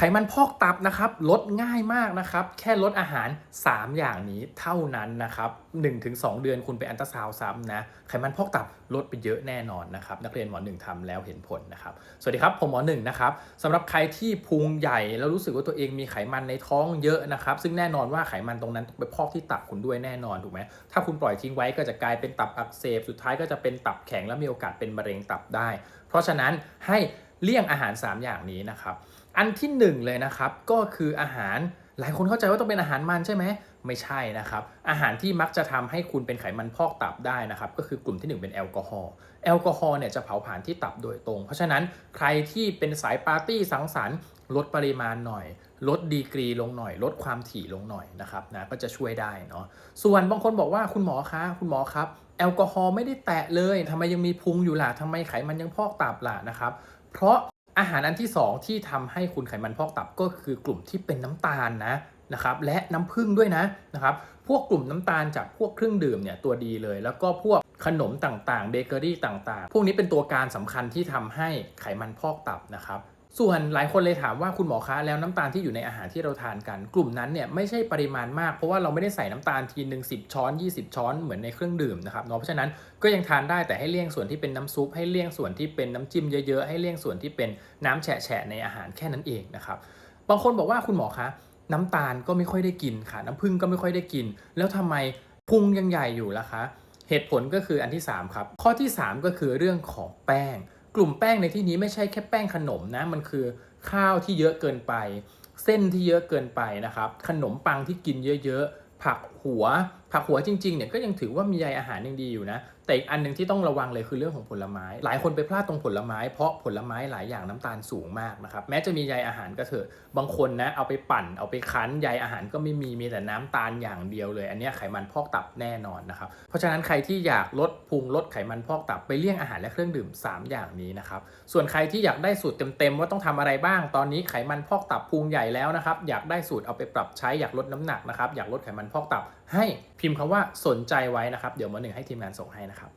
ไขมันพอกตับนะครับลดง่ายมากนะครับ แค่ลดอาหาร 3 อย่างนี้เท่านั้นนะครับ1-2 เดือนคุณไปอันตราซาวซ้ำนะ ไขมันพอกตับลดไปเยอะแน่นอนนะครับ นักเรียนหมอหนึ่งทำแล้วเห็นผลนะครับ สวัสดีครับ ผมหมอหนึ่งนะครับสำหรับใครที่พุงใหญ่แล้วรู้สึกว่าตัวเองมีไขมันในท้องเยอะนะครับ ซึ่งแน่นอนว่าไขมันตรงนั้นไปพอกที่ตับคุณด้วยแน่นอนถูกไหมถ้าคุณปล่อยทิ้งไว้ก็จะกลายเป็นตับอักเสบสุดท้ายก็จะเป็นตับแข็งและมีโอกาสเป็นมะเร็งตับได้ เพราะฉะนั้นให้เลี่ยงอาหาร 3 อย่างนี้นะครับ อันที่หนึ่งเลยนะครับก็คืออาหารหลายคนเข้าใจว่าต้องเป็นอาหารมันใช่ไหมไม่ใช่นะครับ อาหารที่มักจะทำให้คุณเป็นไขมันพอกตับได้นะครับ ก็คือกลุ่มที่หนึ่งเป็นแอลกอฮอล์แอลกอฮอล์เนี่ยจะเผาผลาญที่ตับโดยตรง เพราะฉะนั้นใครที่เป็นสายปาร์ตี้สังสรรค์ลดปริมาณหน่อย ลดดีกรีลงหน่อย ลดความถี่ลงหน่อยนะครับนะก็จะช่วยได้เนาะส่วนบางคนบอกว่าคุณหมอคะคุณหมอครับ แอลกอฮอล์ไม่ได้แตะเลยทำไมยังมีพุงอยู่ล่ะทำไมไขมันยังพอกตับล่ะนะครับ เพราะ อาหารอันที่ 2 ที่ทำให้คุณไขมันพอกตับก็คือกลุ่มที่เป็นน้ำตาลนะนะครับและน้ำผึ้งด้วยนะนะครับพวกกลุ่มน้ำตาลจากพวกเครื่องดื่มเนี่ยตัวดีเลย แล้วก็พวกขนมต่างๆเบเกอรี่ต่างๆ พวกนี้เป็นตัวการสำคัญที่ทำให้ไขมันพอกตับนะครับ ส่วนหลายคนเลยถามว่าคุณหมอคะแล้วน้ำตาลที่อยู่ในอาหารที่เราทานกัน กลุ่มนั้นเนี่ยไม่ใช่ปริมาณมากเพราะว่าเราไม่ได้ใส่น้ำตาลทีหนึ่ง10ช้อน 20 ช้อนเหมือนในเครื่องดื่มนะครับเนาะเพราะฉะนั้นก็ยังทานได้แต่ให้เลี่ยงส่วนที่เป็นน้ำซุปให้เลี่ยงส่วนที่เป็นน้ำจิ้มเยอะๆให้เลี่ยงส่วนที่เป็นน้ำแฉะในอาหารแค่นั้นเองนะครับบางคนบอกว่าคุณหมอคะน้ำตาลก็ไม่ค่อยได้กินค่ะ น้ำผึ้งก็ไม่ค่อยได้กิน แล้วทำไมพุงยังใหญ่อยู่ล่ะคะ เหตุผลก็คืออันที่ 3 ครับ ข้อที่ 3 ก็คือเรื่องของแป้ง กลุ่มแป้งในที่นี้ไม่ใช่แค่แป้งขนมนะ มันคือข้าวที่เยอะเกินไป เส้นที่เยอะเกินไปนะครับ ขนมปังที่กินเยอะๆ ผักหัว ผักหัวจริงๆเนี่ยก็ยังถือว่ามีใยอาหารยังดีอยู่นะ แต่อีกอันหนึ่งที่ต้องระวังเลยคือเรื่องของผลไม้ หลายคนไปพลาดตรงผลไม้เพราะผลไม้หลายอย่างน้ำตาลสูงมากนะครับแม้จะมีใยอาหารก็เถอะบางคนนะเอาไปปั่นเอาไปคั้นใยอาหารก็ไม่มีมีแต่น้ำตาลอย่างเดียวเลย อันนี้ไขมันพอกตับแน่นอนนะครับเพราะฉะนั้นใครที่อยากลดพุงลดไขมันพอกตับไปเลี่ยงอาหารและเครื่องดื่ม 3 อย่างนี้นะครับส่วนใครที่อยากได้สูตรเต็มๆว่าต้องทำอะไรบ้าง ตอนนี้ไขมันพอกตับพุงใหญ่แล้วนะครับอยากได้สูตรเอาไปปรับใช้อยากลดน้ำหนักนะครับอยากลดไขมันพอกตับให้พิมพ์คำว่าสนใจไว้นะครับ เดี๋ยวมอหนึ่งให้ทีมงานส่งให้นะครับ